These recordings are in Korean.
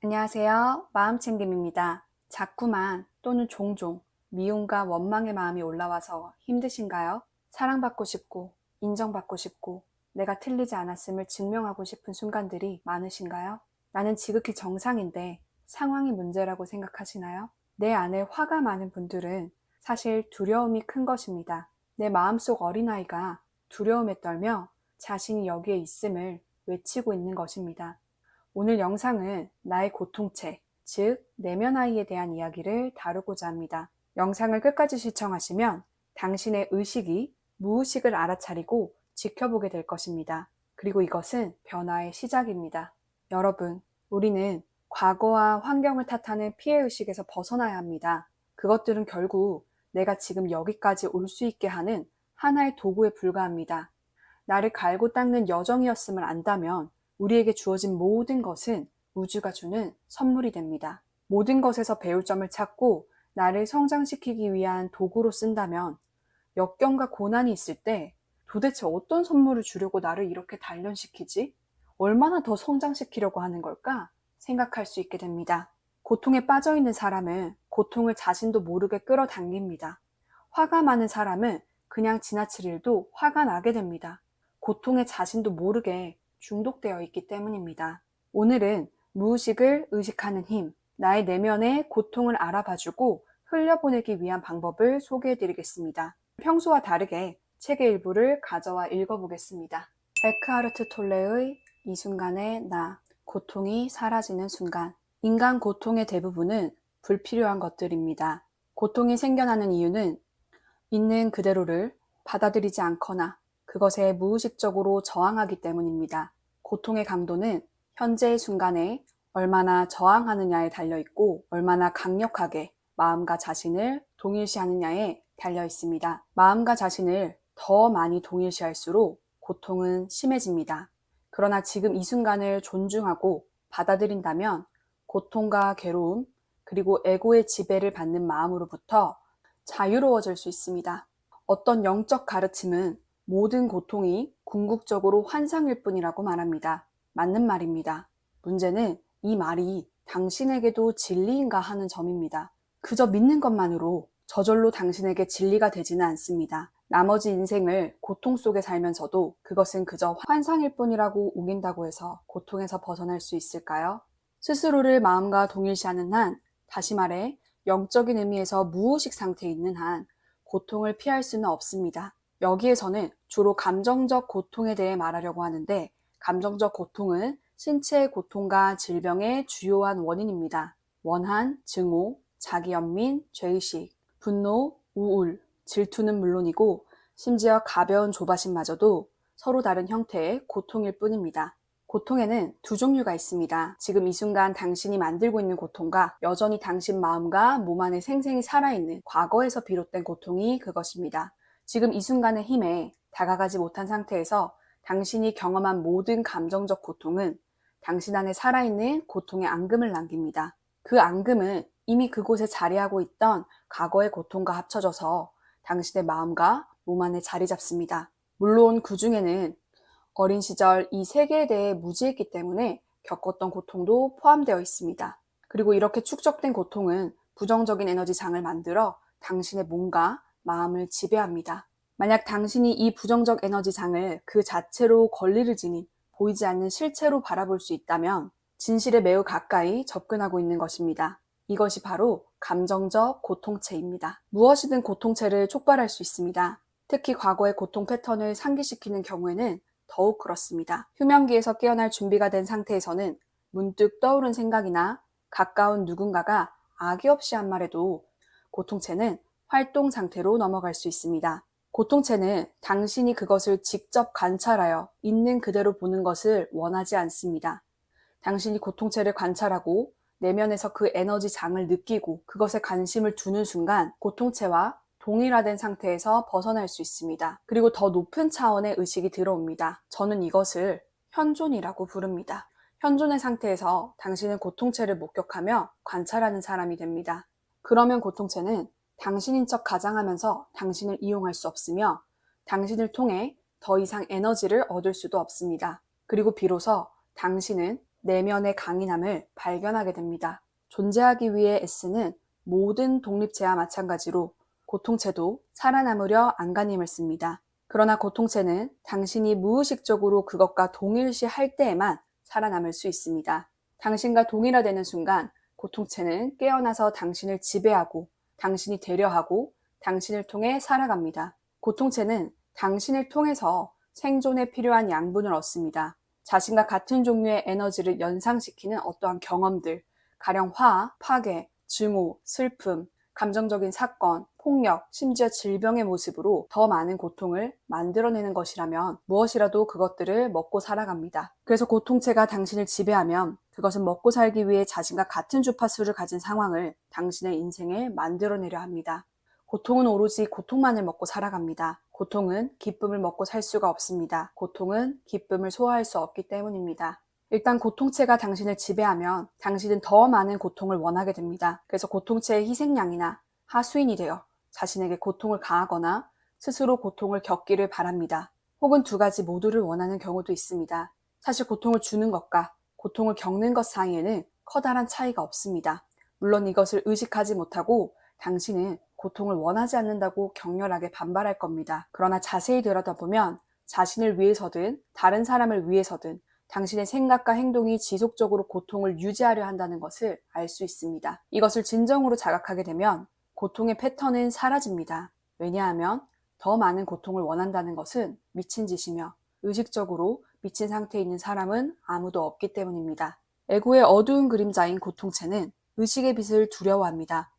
안녕하세요. 마음챙김입니다. 자꾸만 또는 종종 미움과 원망의 마음이 올라와서 힘드신가요? 사랑받고 싶고, 인정받고 싶고, 내가 틀리지 않았음을 증명하고 싶은 순간들이 많으신가요? 나는 지극히 정상인데 상황이 문제라고 생각하시나요? 내 안에 화가 많은 분들은 사실 두려움이 큰 것입니다. 내 마음속 어린아이가 두려움에 떨며 자신이 여기에 있음을 외치고 있는 것입니다. 오늘 영상은 나의 고통체, 즉, 내면 아이에 대한 이야기를 다루고자 합니다. 영상을 끝까지 시청하시면 당신의 의식이 무의식을 알아차리고 지켜보게 될 것입니다. 그리고 이것은 변화의 시작입니다. 여러분, 우리는 과거와 환경을 탓하는 피해의식에서 벗어나야 합니다. 그것들은 결국 내가 지금 여기까지 올 수 있게 하는 하나의 도구에 불과합니다. 나를 갈고 닦는 여정이었음을 안다면 우리에게 주어진 모든 것은 우주가 주는 선물이 됩니다. 모든 것에서 배울 점을 찾고 나를 성장시키기 위한 도구로 쓴다면 역경과 고난이 있을 때 도대체 어떤 선물을 주려고 나를 이렇게 단련시키지? 얼마나 더 성장시키려고 하는 걸까? 생각할 수 있게 됩니다. 고통에 빠져 있는 사람은 고통을 자신도 모르게 끌어당깁니다. 화가 많은 사람은 그냥 지나칠 일도 화가 나게 됩니다. 고통에 자신도 모르게 중독되어 있기 때문입니다. 오늘은 무의식을 의식하는 힘, 나의 내면의 고통을 알아봐주고 흘려보내기 위한 방법을 소개해 드리겠습니다. 평소와 다르게 책의 일부를 가져와 읽어보겠습니다. 에크하르트 톨레의 이 순간의 나, 고통이 사라지는 순간. 인간 고통의 대부분은 불필요한 것들입니다. 고통이 생겨나는 이유는 있는 그대로를 받아들이지 않거나 그것에 무의식적으로 저항하기 때문입니다. 고통의 강도는 현재의 순간에 얼마나 저항하느냐에 달려 있고 얼마나 강력하게 마음과 자신을 동일시하느냐에 달려 있습니다. 마음과 자신을 더 많이 동일시할수록 고통은 심해집니다. 그러나 지금 이 순간을 존중하고 받아들인다면 고통과 괴로움, 그리고 에고의 지배를 받는 마음으로부터 자유로워질 수 있습니다. 어떤 영적 가르침은 모든 고통이 궁극적으로 환상일 뿐이라고 말합니다. 맞는 말입니다. 문제는 이 말이 당신에게도 진리인가 하는 점입니다. 그저 믿는 것만으로 저절로 당신에게 진리가 되지는 않습니다. 나머지 인생을 고통 속에 살면서도 그것은 그저 환상일 뿐이라고 우긴다고 해서 고통에서 벗어날 수 있을까요? 스스로를 마음과 동일시하는 한, 다시 말해 영적인 의미에서 무의식 상태에 있는 한 고통을 피할 수는 없습니다. 여기에서는 주로 감정적 고통에 대해 말하려고 하는데 감정적 고통은 신체의 고통과 질병의 주요한 원인입니다. 원한, 증오, 자기연민, 죄의식, 분노, 우울, 질투는 물론이고 심지어 가벼운 조바심마저도 서로 다른 형태의 고통일 뿐입니다. 고통에는 두 종류가 있습니다. 지금 이 순간 당신이 만들고 있는 고통과 여전히 당신 마음과 몸 안에 생생히 살아있는 과거에서 비롯된 고통이 그것입니다. 지금 이 순간의 힘에 다가가지 못한 상태에서 당신이 경험한 모든 감정적 고통은 당신 안에 살아있는 고통의 앙금을 남깁니다. 그 앙금은 이미 그곳에 자리하고 있던 과거의 고통과 합쳐져서 당신의 마음과 몸 안에 자리 잡습니다. 물론 그 중에는 어린 시절 이 세계에 대해 무지했기 때문에 겪었던 고통도 포함되어 있습니다. 그리고 이렇게 축적된 고통은 부정적인 에너지 장을 만들어 당신의 몸과 마음을 지배합니다. 만약 당신이 이 부정적 에너지 장을 그 자체로 권리를 지닌 보이지 않는 실체로 바라볼 수 있다면 진실에 매우 가까이 접근하고 있는 것입니다. 이것이 바로 감정적 고통체입니다. 무엇이든 고통체를 촉발할 수 있습니다. 특히 과거의 고통 패턴을 상기시키는 경우에는 더욱 그렇습니다. 휴면기에서 깨어날 준비가 된 상태에서는 문득 떠오른 생각이나 가까운 누군가가 악의 없이 한 말에도 고통체는 활동 상태로 넘어갈 수 있습니다. 고통체는 당신이 그것을 직접 관찰하여 있는 그대로 보는 것을 원하지 않습니다. 당신이 고통체를 관찰하고 내면에서 그 에너지 장을 느끼고 그것에 관심을 두는 순간 고통체와 동일화된 상태에서 벗어날 수 있습니다. 그리고 더 높은 차원의 의식이 들어옵니다. 저는 이것을 현존이라고 부릅니다. 현존의 상태에서 당신은 고통체를 목격하며 관찰하는 사람이 됩니다. 그러면 고통체는 당신인 척 가장하면서 당신을 이용할 수 없으며 당신을 통해 더 이상 에너지를 얻을 수도 없습니다. 그리고 비로소 당신은 내면의 강인함을 발견하게 됩니다. 존재하기 위해 애쓰는 모든 독립체와 마찬가지로 고통체도 살아남으려 안간힘을 씁니다. 그러나 고통체는 당신이 무의식적으로 그것과 동일시 할 때에만 살아남을 수 있습니다. 당신과 동일화되는 순간 고통체는 깨어나서 당신을 지배하고 당신이 되려하고 당신을 통해 살아갑니다. 고통체는 당신을 통해서 생존에 필요한 양분을 얻습니다. 자신과 같은 종류의 에너지를 연상시키는 어떠한 경험들, 가령 화, 파괴, 증오, 슬픔, 감정적인 사건, 폭력, 심지어 질병의 모습으로 더 많은 고통을 만들어내는 것이라면 무엇이라도 그것들을 먹고 살아갑니다. 그래서 고통체가 당신을 지배하면 그것은 먹고 살기 위해 자신과 같은 주파수를 가진 상황을 당신의 인생에 만들어내려 합니다. 고통은 오로지 고통만을 먹고 살아갑니다. 고통은 기쁨을 먹고 살 수가 없습니다. 고통은 기쁨을 소화할 수 없기 때문입니다. 일단 고통체가 당신을 지배하면 당신은 더 많은 고통을 원하게 됩니다. 그래서 고통체의 희생양이나 하수인이 되어 자신에게 고통을 가하거나 스스로 고통을 겪기를 바랍니다. 혹은 두 가지 모두를 원하는 경우도 있습니다. 사실 고통을 주는 것과 고통을 겪는 것 사이에는 커다란 차이가 없습니다. 물론 이것을 의식하지 못하고 당신은 고통을 원하지 않는다고 격렬하게 반발할 겁니다. 그러나 자세히 들여다보면 자신을 위해서든 다른 사람을 위해서든 당신의 생각과 행동이 지속적으로 고통을 유지하려 한다는 것을 알 수 있습니다. 이것을 진정으로 자각하게 되면 고통의 패턴은 사라집니다. 왜냐하면 더 많은 고통을 원한다는 것은 미친 짓이며 의식적으로 미친 상태에 있는 사람은 아무도 없기 때문입니다. 에고의 어두운 그림자인 고통체는 의식의 빛을 두려워합니다.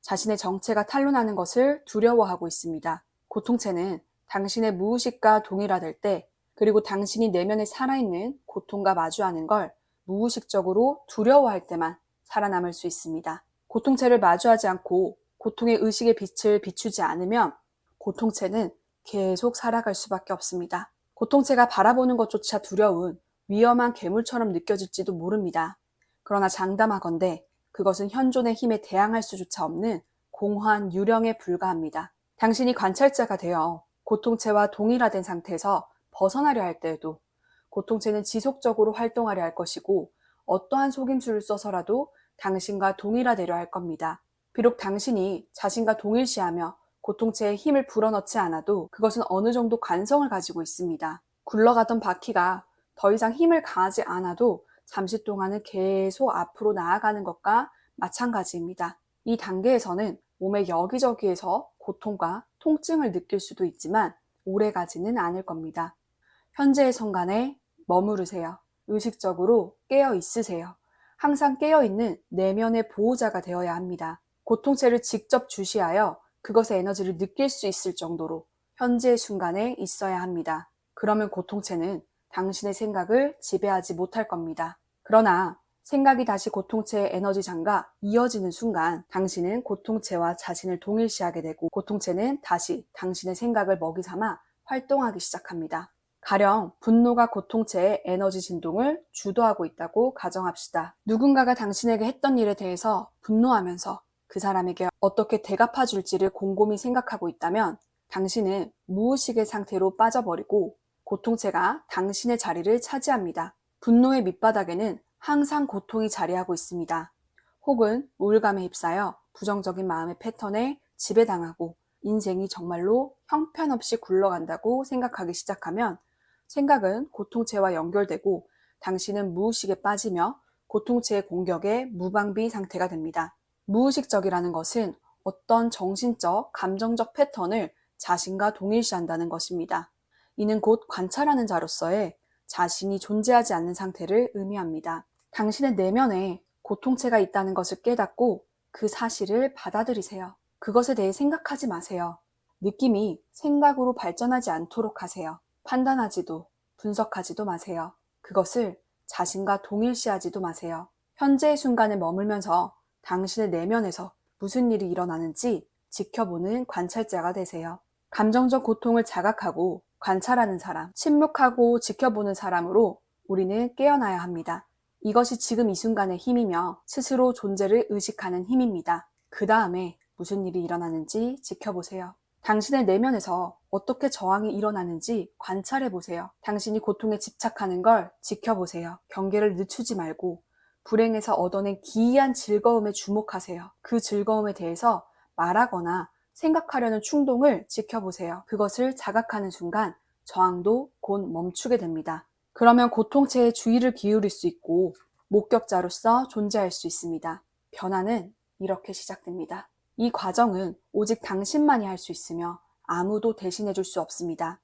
자신의 정체가 탄로나는 것을 두려워하고 있습니다. 고통체는 당신의 무의식과 동일화될 때 그리고 당신이 내면에 살아있는 고통과 마주하는 걸 무의식적으로 두려워할 때만 살아남을 수 있습니다. 고통체를 마주하지 않고 고통의 의식의 빛을 비추지 않으면 고통체는 계속 살아갈 수밖에 없습니다. 고통체가 바라보는 것조차 두려운 위험한 괴물처럼 느껴질지도 모릅니다. 그러나 장담하건대 그것은 현존의 힘에 대항할 수조차 없는 공허한 유령에 불과합니다. 당신이 관찰자가 되어 고통체와 동일화된 상태에서 벗어나려 할 때에도 고통체는 지속적으로 활동하려 할 것이고 어떠한 속임수를 써서라도 당신과 동일화되려 할 겁니다. 비록 당신이 자신과 동일시하며 고통체에 힘을 불어넣지 않아도 그것은 어느 정도 관성을 가지고 있습니다. 굴러가던 바퀴가 더 이상 힘을 가하지 않아도 잠시 동안은 계속 앞으로 나아가는 것과 마찬가지입니다. 이 단계에서는 몸의 여기저기에서 고통과 통증을 느낄 수도 있지만 오래 가지는 않을 겁니다. 현재의 순간에 머무르세요. 의식적으로 깨어 있으세요. 항상 깨어 있는 내면의 보호자가 되어야 합니다. 고통체를 직접 주시하여 그것의 에너지를 느낄 수 있을 정도로 현재의 순간에 있어야 합니다. 그러면 고통체는 당신의 생각을 지배하지 못할 겁니다. 그러나 생각이 다시 고통체의 에너지 장과 이어지는 순간 당신은 고통체와 자신을 동일시하게 되고 고통체는 다시 당신의 생각을 먹이 삼아 활동하기 시작합니다. 가령 분노가 고통체의 에너지 진동을 주도하고 있다고 가정합시다. 누군가가 당신에게 했던 일에 대해서 분노하면서 그 사람에게 어떻게 대갚아 줄지를 곰곰이 생각하고 있다면 당신은 무의식의 상태로 빠져버리고 고통체가 당신의 자리를 차지합니다. 분노의 밑바닥에는 항상 고통이 자리하고 있습니다. 혹은 우울감에 휩싸여 부정적인 마음의 패턴에 지배당하고 인생이 정말로 형편없이 굴러간다고 생각하기 시작하면 생각은 고통체와 연결되고 당신은 무의식에 빠지며 고통체의 공격에 무방비 상태가 됩니다. 무의식적이라는 것은 어떤 정신적, 감정적 패턴을 자신과 동일시한다는 것입니다. 이는 곧 관찰하는 자로서의 자신이 존재하지 않는 상태를 의미합니다. 당신의 내면에 고통체가 있다는 것을 깨닫고 그 사실을 받아들이세요. 그것에 대해 생각하지 마세요. 느낌이 생각으로 발전하지 않도록 하세요. 판단하지도 분석하지도 마세요. 그것을 자신과 동일시하지도 마세요. 현재의 순간에 머물면서 당신의 내면에서 무슨 일이 일어나는지 지켜보는 관찰자가 되세요. 감정적 고통을 자각하고 관찰하는 사람, 침묵하고 지켜보는 사람으로 우리는 깨어나야 합니다. 이것이 지금 이 순간의 힘이며 스스로 존재를 의식하는 힘입니다. 그 다음에 무슨 일이 일어나는지 지켜보세요. 당신의 내면에서 어떻게 저항이 일어나는지 관찰해 보세요. 당신이 고통에 집착하는 걸 지켜보세요. 경계를 늦추지 말고 불행에서 얻어낸 기이한 즐거움에 주목하세요. 그 즐거움에 대해서 말하거나 생각하려는 충동을 지켜보세요. 그것을 자각하는 순간 저항도 곧 멈추게 됩니다. 그러면 고통체에 주의를 기울일 수 있고 목격자로서 존재할 수 있습니다. 변화는 이렇게 시작됩니다. 이 과정은 오직 당신만이 할 수 있으며 아무도 대신해 줄 수 없습니다.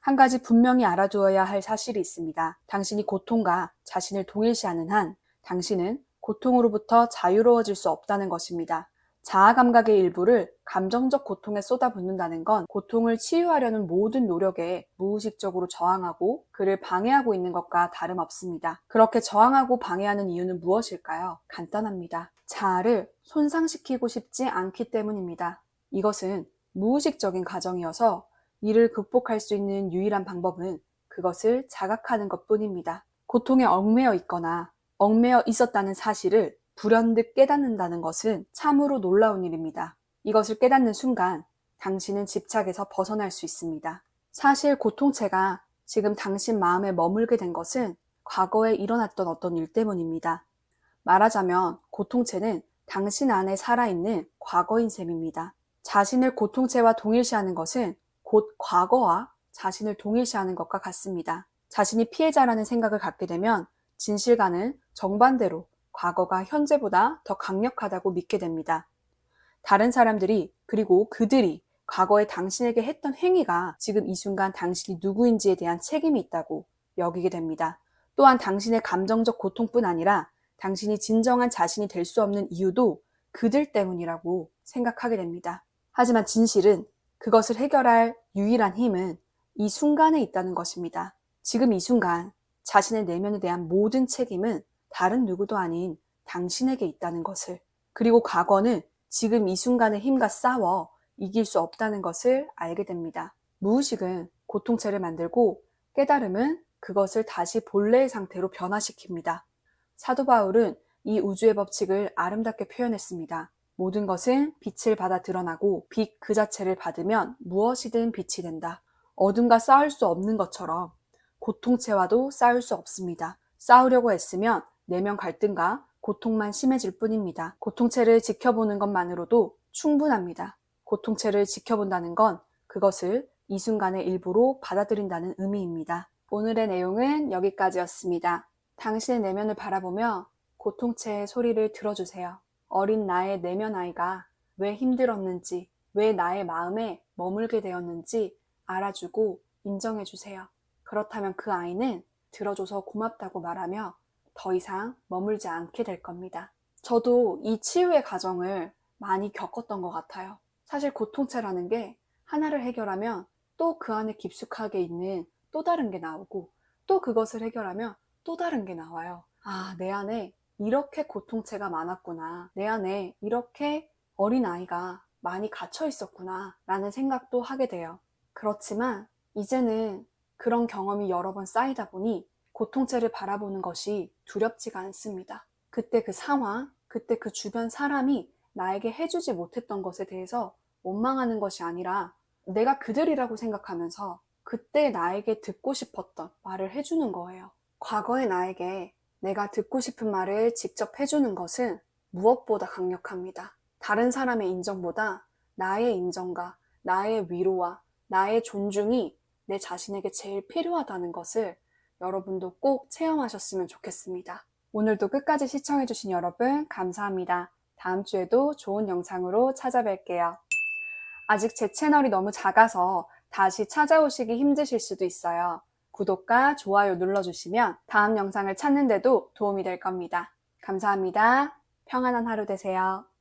한 가지 분명히 알아두어야 할 사실이 있습니다. 당신이 고통과 자신을 동일시하는 한 당신은 고통으로부터 자유로워질 수 없다는 것입니다. 자아 감각의 일부를 감정적 고통에 쏟아붓는다는 건 고통을 치유하려는 모든 노력에 무의식적으로 저항하고 그를 방해하고 있는 것과 다름없습니다. 그렇게 저항하고 방해하는 이유는 무엇일까요? 간단합니다. 자아를 손상시키고 싶지 않기 때문입니다. 이것은 무의식적인 과정이어서 이를 극복할 수 있는 유일한 방법은 그것을 자각하는 것 뿐입니다. 고통에 얽매여 있거나 얽매여 있었다는 사실을 불현듯 깨닫는다는 것은 참으로 놀라운 일입니다. 이것을 깨닫는 순간 당신은 집착에서 벗어날 수 있습니다. 사실 고통체가 지금 당신 마음에 머물게 된 것은 과거에 일어났던 어떤 일 때문입니다. 말하자면 고통체는 당신 안에 살아있는 과거인 셈입니다. 자신을 고통체와 동일시하는 것은 곧 과거와 자신을 동일시하는 것과 같습니다. 자신이 피해자라는 생각을 갖게 되면 진실과는 정반대로 과거가 현재보다 더 강력하다고 믿게 됩니다. 다른 사람들이 그리고 그들이 과거에 당신에게 했던 행위가 지금 이 순간 당신이 누구인지에 대한 책임이 있다고 여기게 됩니다. 또한 당신의 감정적 고통뿐 아니라 당신이 진정한 자신이 될 수 없는 이유도 그들 때문이라고 생각하게 됩니다. 하지만 진실은 그것을 해결할 유일한 힘은 이 순간에 있다는 것입니다. 지금 이 순간 자신의 내면에 대한 모든 책임은 다른 누구도 아닌 당신에게 있다는 것을 그리고 과거는 지금 이 순간의 힘과 싸워 이길 수 없다는 것을 알게 됩니다. 무의식은 고통체를 만들고 깨달음은 그것을 다시 본래의 상태로 변화시킵니다. 사도 바울은 이 우주의 법칙을 아름답게 표현했습니다. 모든 것은 빛을 받아 드러나고 빛 그 자체를 받으면 무엇이든 빛이 된다. 어둠과 싸울 수 없는 것처럼 고통체와도 싸울 수 없습니다. 싸우려고 했으면 내면 갈등과 고통만 심해질 뿐입니다. 고통체를 지켜보는 것만으로도 충분합니다. 고통체를 지켜본다는 건 그것을 이 순간의 일부로 받아들인다는 의미입니다. 오늘의 내용은 여기까지였습니다. 당신의 내면을 바라보며 고통체의 소리를 들어주세요. 어린 나의 내면 아이가 왜 힘들었는지, 왜 나의 마음에 머물게 되었는지 알아주고 인정해주세요. 그렇다면 그 아이는 들어줘서 고맙다고 말하며 더 이상 머물지 않게 될 겁니다. 저도 이 치유의 과정을 많이 겪었던 것 같아요. 사실 고통체라는 게 하나를 해결하면 또 그 안에 깊숙하게 있는 또 다른 게 나오고 또 그것을 해결하면 또 다른 게 나와요. 아, 내 안에 이렇게 고통체가 많았구나. 내 안에 이렇게 어린 아이가 많이 갇혀 있었구나. 라는 생각도 하게 돼요. 그렇지만 이제는 그런 경험이 여러 번 쌓이다 보니 고통체를 바라보는 것이 두렵지가 않습니다. 그때 그 상황, 그때 그 주변 사람이 나에게 해주지 못했던 것에 대해서 원망하는 것이 아니라 내가 그들이라고 생각하면서 그때 나에게 듣고 싶었던 말을 해주는 거예요. 과거의 나에게 내가 듣고 싶은 말을 직접 해주는 것은 무엇보다 강력합니다. 다른 사람의 인정보다 나의 인정과 나의 위로와 나의 존중이 내 자신에게 제일 필요하다는 것을 여러분도 꼭 체험하셨으면 좋겠습니다. 오늘도 끝까지 시청해주신 여러분 감사합니다. 다음 주에도 좋은 영상으로 찾아뵐게요. 아직 제 채널이 너무 작아서 다시 찾아오시기 힘드실 수도 있어요. 구독과 좋아요 눌러주시면 다음 영상을 찾는데도 도움이 될 겁니다. 감사합니다. 평안한 하루 되세요.